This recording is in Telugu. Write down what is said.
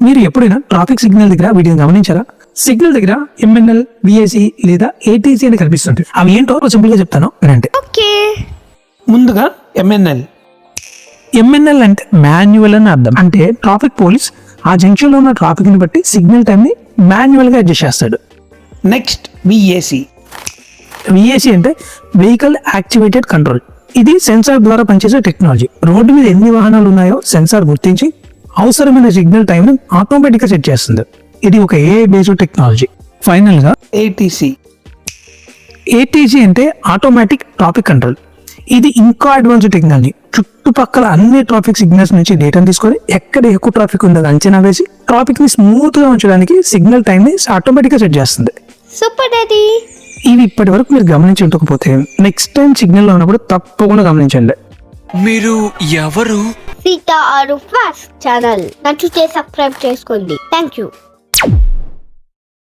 మీరు ఎప్పుడైనా ట్రాఫిక్ సిగ్నల్ దగ్గర వీటిని గమనించారా? సిగ్నల్ దగ్గర ఎంఎన్ఎల్ విఏసి లేదా ఏటీసీ అని కనిపిస్తుంది అవి ఏంటో సింపుల్గా చెప్తాను వినండి. ముందుగా ఎంఎన్ఎల్ ఎంఎన్ఎల్ అంటే మాన్యువల్ అని అర్థం. అంటే ట్రాఫిక్ పోలీస్ ఆ జంక్షన్లో ఉన్న ట్రాఫిక్ని బట్టి సిగ్నల్ టైం ని మాన్యువల్గా అడ్జస్ట్ చేస్తాడు. నెక్స్ట్ విఏసి విఏసి అంటే వెహికల్ యాక్టివేటెడ్ కంట్రోల్ ఇది సెన్సార్ ద్వారా పనిచేసే టెక్నాలజీ రోడ్డు మీద ఎన్ని వాహనాలు ఉన్నాయో సెన్సార్ గుర్తించి అవసరమైన సిగ్నల్ టైం ని ఆటోమేటిక్గా సెట్ చేస్తుంది. ఇది ఒక ఏ బేస్డ్ టెక్నాలజీ ఫైనల్గా ఏటీసీ ఏటీజీ అంటే ఆటోమేటిక్ ట్రాఫిక్ కంట్రోల్ ఇది ఇంకా అడ్వాన్స్ టెక్నాలజీ చుట్టుపక్కల అన్ని ట్రాఫిక్ సిగ్నల్స్ నుంచి డేటాను తీసుకొని ఎక్కడ ఎక్కువ ట్రాఫిక్ ఉందో అంచనా వేసి ట్రాఫిక్ని స్మూత్గా ఉంచడానికి సిగ్నల్ టైం ని ఆటోమేటిక్గా సెట్ చేస్తుంది. సూపర్ డాడీ ఇవి ఇప్పటి వరకు మీరు గమనించి ఉండకపోతే నెక్స్ట్ టైం సిగ్నల్ ఉన్నప్పుడు తప్పకుండా గమనించండి. మీరు ఎవరు? సీత ఆరు ఫాస్ట్ ఛానల్. నచ్చితే సబ్స్క్రైబ్ చేసుకోండి. Thank you